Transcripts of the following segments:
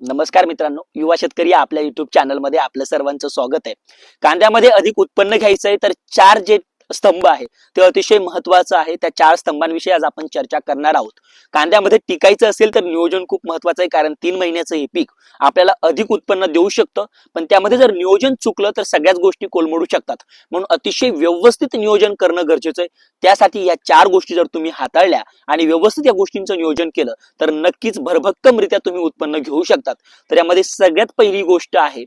नमस्कार मित्रांनो युवा शेतकरी आपल्या युट्यूब चॅनलमध्ये आपलं सर्वांचं स्वागत आहे. कांद्यामध्ये अधिक उत्पन्न घ्यायचं आहे तर चार जे स्तंभ आहे. ते अतिशय महत्वाचं आहे. त्या चार स्तंभांविषयी आज आपण चर्चा करणार आहोत. कांद्यामध्ये टिकायचं असेल तर नियोजन खूप महत्वाचं आहे. कारण तीन महिन्याचं हे पीक आपल्याला अधिक उत्पन्न देऊ शकतं. पण त्यामध्ये जर नियोजन चुकलं तर सगळ्याच गोष्टी कोलमडू शकतात. म्हणून अतिशय व्यवस्थित नियोजन करणं गरजेचं आहे. त्यासाठी या चार गोष्टी जर तुम्ही हाताळल्या आणि व्यवस्थित या गोष्टींचं नियोजन केलं तर नक्कीच भरभक्कमरित्या तुम्ही उत्पन्न घेऊ शकतात. तर यामध्ये सगळ्यात पहिली गोष्ट आहे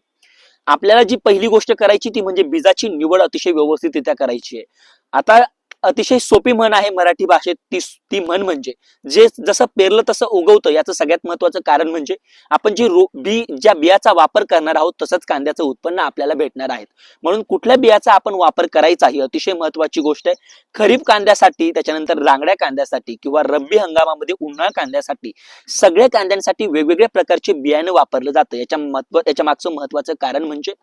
आपल्याला जी पहिली गोष्ट करायची ती म्हणजे बीजाची निवड अतिशय व्यवस्थितरित्या करायची आहे. आता अतिशय सोपी म्हण आहे मराठी भाषेत ती ती म्हण म्हणजे. जे जसं पेरलं तसं उगवतं याचं सगळ्यात महत्वाचं कारण म्हणजे आपण जी रो बी ज्या बियाचा वापर करणार आहोत तसंच कांद्याचं उत्पन्न आपल्याला भेटणार आहे म्हणून कुठल्या बियाचा आपण वापर करायचा ही अतिशय महत्वाची गोष्ट आहे. खरीप कांद्यासाठी त्याच्यानंतर रांगड्या कांद्यासाठी किंवा रब्बी हंगामामध्ये उन्हाळा कांद्यासाठी सगळ्या कांद्यांसाठी वेगवेगळ्या प्रकारचे बियाणं वापरलं जातं. याच्या महत्त्व याच्या मागचं महत्वाचं कारण म्हणजे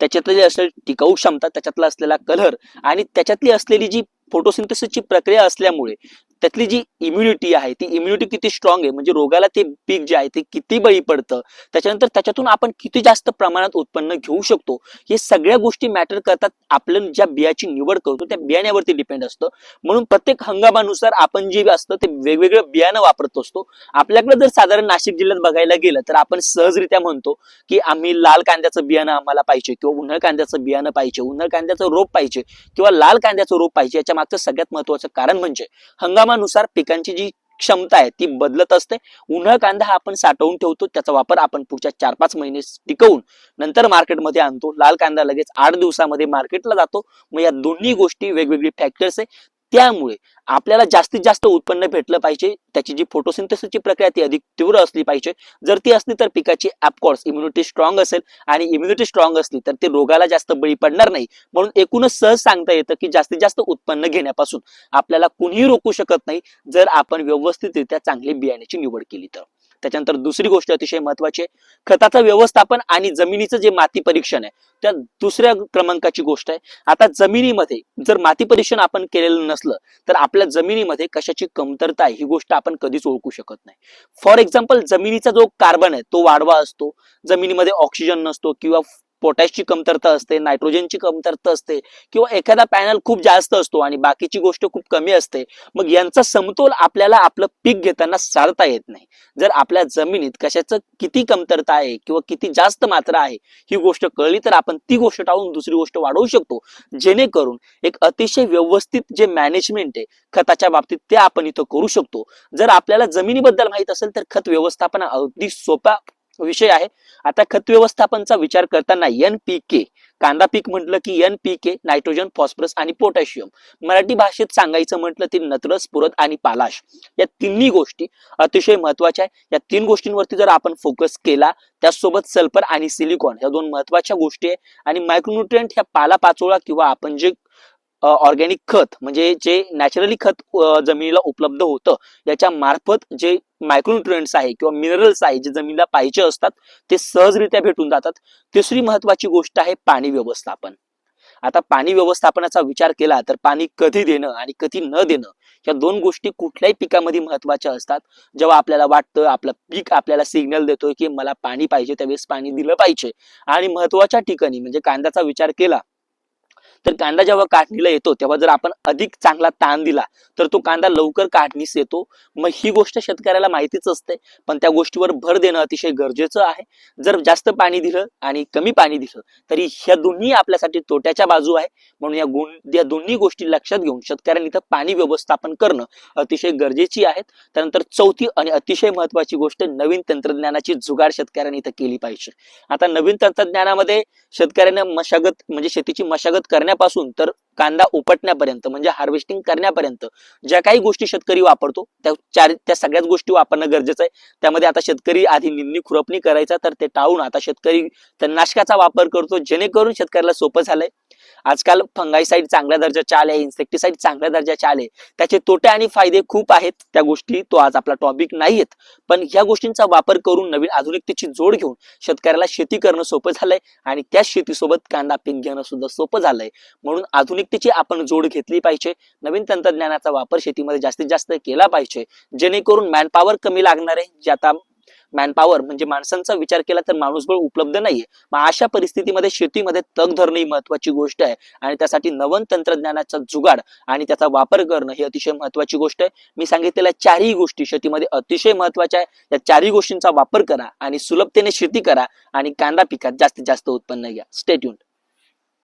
त्याच्यातली असेल टिकाऊ क्षमता त्याच्यातला असलेला कलर आणि त्याच्यातली असलेली जी फोटोसिंथेसिसची प्रक्रिया असल्यामुळे त्यातली जी इम्युनिटी आहे ती इम्युनिटी किती स्ट्रॉंग आहे म्हणजे रोगाला ते पीक जे आहे ते किती बळी पडतं त्याच्यानंतर त्याच्यातून आपण किती जास्त प्रमाणात उत्पन्न घेऊ शकतो हे सगळ्या गोष्टी मॅटर करतात आपलं ज्या बियाची निवड करतो त्या बियाण्यावरती डिपेंड असतं. म्हणून प्रत्येक हंगामानुसार आपण जे असतं ते वेगवेगळं बियाणं वापरत असतो. आपल्याकडे जर साधारण नाशिक जिल्ह्यात बघायला गेलं तर आपण सहजरित्या म्हणतो की आम्ही लाल कांद्याचं बियाणं आम्हाला पाहिजे किंवा उन्हाळ कांद्याचं बियाणं पाहिजे उन्हाळ कांद्याचं रोप पाहिजे किंवा लाल कांद्याचं रोप पाहिजे याच्या मागचं सगळ्यात महत्वाचं कारण म्हणजे हंगाम हंगामानुसार पिकांची जी क्षमता आहे ती बदलत असते. उन्हाळ कांदा हा आपण साठवून ठेवतो त्याचा वापर आपण पुढच्या चार पाच महिने टिकवून नंतर मार्केटमध्ये आणतो. लाल कांदा लगेच आठ दिवसामध्ये मार्केटला जातो. मग या दोन्ही गोष्टी वेगवेगळी फॅक्टर्स आहे. त्यामुळे आपल्याला जास्तीत जास्त उत्पन्न भेटलं पाहिजे. त्याची जी फोटोसिंथेसिसची प्रक्रिया ती अधिक तीव्र असली पाहिजे. जर ती असली तर पिकाची ऍपकॉर्स इम्युनिटी स्ट्रॉंग असेल आणि इम्युनिटी स्ट्रॉंग असली तर ते रोगाला जास्त बळी पडणार नाही. म्हणून एकूणच सहज सांगता येतं की जास्तीत जास्त उत्पन्न घेण्यापासून आपल्याला कुणीही रोखू शकत नाही जर आपण व्यवस्थितरित्या चांगली बियाण्याची निवड केली तर. त्याच्यानंतर दुसरी गोष्ट अतिशय महत्वाची आहे. खताचं व्यवस्थापन आणि जमिनीचं जे माती परीक्षण आहे त्या दुसऱ्या क्रमांकाची गोष्ट आहे. आता जमिनीमध्ये जर माती परीक्षण आपण केलेलं नसलं तर आपल्या जमिनीमध्ये कशाची कमतरता आहे ही गोष्ट आपण कधीच ओळखू शकत नाही. फॉर एक्झाम्पल जमिनीचा जो कार्बन आहे तो वाढवा असतो. जमिनीमध्ये ऑक्सिजन नसतो किंवा पोटॅशची कमतरता असते नायट्रोजनची कमतरता असते किंवा एखादा पॅनल खूप जास्त असतो आणि बाकीची गोष्ट खूप कमी असते मग यांचा समतोल आपल्याला आपलं पीक घेताना साधता येत नाही. जर आपल्या जमिनीत कशाचं किती कमतरता आहे किंवा किती जास्त मात्रा आहे ही गोष्ट कळली तर आपण ती गोष्ट टाळून दुसरी गोष्ट वाढवू शकतो. जेणेकरून एक अतिशय व्यवस्थित जे मॅनेजमेंट आहे खताच्या बाबतीत ते आपण इथं करू शकतो. जर आपल्याला जमिनीबद्दल माहीत असेल तर खत व्यवस्थापन अगदी सोपा विषय आहे. आता खत व्यवस्थापनचा विचार करताना एन पी के कांदा पीक म्हटलं की N P K nitrogen phosphorus आणि पोटॅशियम मराठी भाषेत सांगायचं म्हटलं ते नत्र स्फुरद आणि पालाश. या तिन्ही गोष्टी अतिशय महत्त्वाच्या आहे. या तीन गोष्टींवरती जर आपण फोकस केला त्यासोबत सल्फर आणि सिलिकॉन ह्या दोन महत्त्वाच्या गोष्टी आहे. आणि मायक्रोन्युट्रियंट ह्या पाला पाचोळा किंवा आपण जे ऑर्गॅनिक खत म्हणजे जे नॅचरली खत जमिनीला उपलब्ध होतं याच्या मार्फत जे मायक्रोन्युट्रियंट्स आहे किंवा मिनरल्स आहे जे जमिनीला पाहिजे असतात ते सहजरित्या भेटून जातात. तिसरी महत्वाची गोष्ट आहे पाणी व्यवस्थापन. आता पाणी व्यवस्थापनाचा विचार केला तर पाणी कधी देणं आणि कधी न देणं या दोन गोष्टी कुठल्याही पिकामध्ये महत्त्वाच्या असतात. जेव्हा आपल्याला वाटतं आपलं पीक आपल्याला सिग्नल देतोय की मला पाणी पाहिजे त्यावेळेस पाणी दिलं पाहिजे. आणि महत्त्वाच्या ठिकाणी म्हणजे कांद्याचा विचार केला तर कांदा जेव्हा काढणीला येतो तेव्हा जर आपण अधिक चांगला ताण दिला तर तो कांदा लवकर काढणीस येतो. मग ही गोष्ट शेतकऱ्याला माहितीच असते पण त्या गोष्टीवर भर देणं अतिशय गरजेचं आहे. जर जास्त पाणी दिलं आणि कमी पाणी दिलं तरी ह्या दोन्ही आपल्यासाठी तोट्याच्या बाजू आहे. म्हणून या गुण या दोन्ही गोष्टी लक्षात घेऊन शेतकऱ्यांनी इथं पाणी व्यवस्थापन करणं अतिशय गरजेची आहे त्यानंतर चौथी आणि अतिशय महत्वाची गोष्ट नवीन तंत्रज्ञानाची जुगाड शेतकऱ्यांनी इथं केली पाहिजे. आता नवीन तंत्रज्ञानामध्ये शेतकऱ्यांना मशागत म्हणजे शेतीची मशागत करण्यापासून तर कांदा उपटण्यापर्यंत म्हणजे हार्वेस्टिंग करण्यापर्यंत ज्या काही गोष्टी शेतकरी वापरतो त्या चार त्या सगळ्याच गोष्टी वापरणं गरजेचं आहे. त्यामध्ये आता शेतकरी आधी निंदणी खुरपणी करायचा तर ते टाळून आता शेतकरी तणनाशकाचा वापर करतो जेणेकरून शेतकऱ्याला सोपं झालंय. आजकाल फंगाईसाईड चांगल्या दर्जाच्या आले इन्सेक्टिसाईड चांगल्या दर्जाच्या आले त्याचे तोटे आणि फायदे खूप आहेत. त्या गोष्टी तो आज आपला टॉपिक नाहीयेत. पण ह्या गोष्टींचा वापर करून नवीन आधुनिकतेची जोड घेऊन शेतकऱ्याला शेती करणं सोपं झालंय आणि त्या शेतीसोबत कांदा पीक घेणं सुद्धा सोपं झालंय. म्हणून आधुनिकतेची आपण जोड घेतली पाहिजे. नवीन तंत्रज्ञानाचा वापर शेतीमध्ये जास्तीत जास्त केला पाहिजे. जेणेकरून मॅनपॉवर कमी लागणार आहे जे आता मॅनपॉवर म्हणजे माणसांचा विचार केला तर माणूसबळ उपलब्ध नाहीये. मग अशा परिस्थितीमध्ये शेतीमध्ये तग धरणं ही महत्वाची गोष्ट आहे. आणि त्यासाठी नवन तंत्रज्ञानाचा जुगाड आणि त्याचा वापर करणं ही अतिशय महत्वाची गोष्ट आहे. मी सांगितलेल्या चारही गोष्टी शेतीमध्ये अतिशय महत्त्वाच्या आहे. या चारही गोष्टींचा वापर करा आणि सुलभतेने शेती करा आणि कांदा पिकात जास्तीत जास्त उत्पन्न घ्या. स्टेट्यून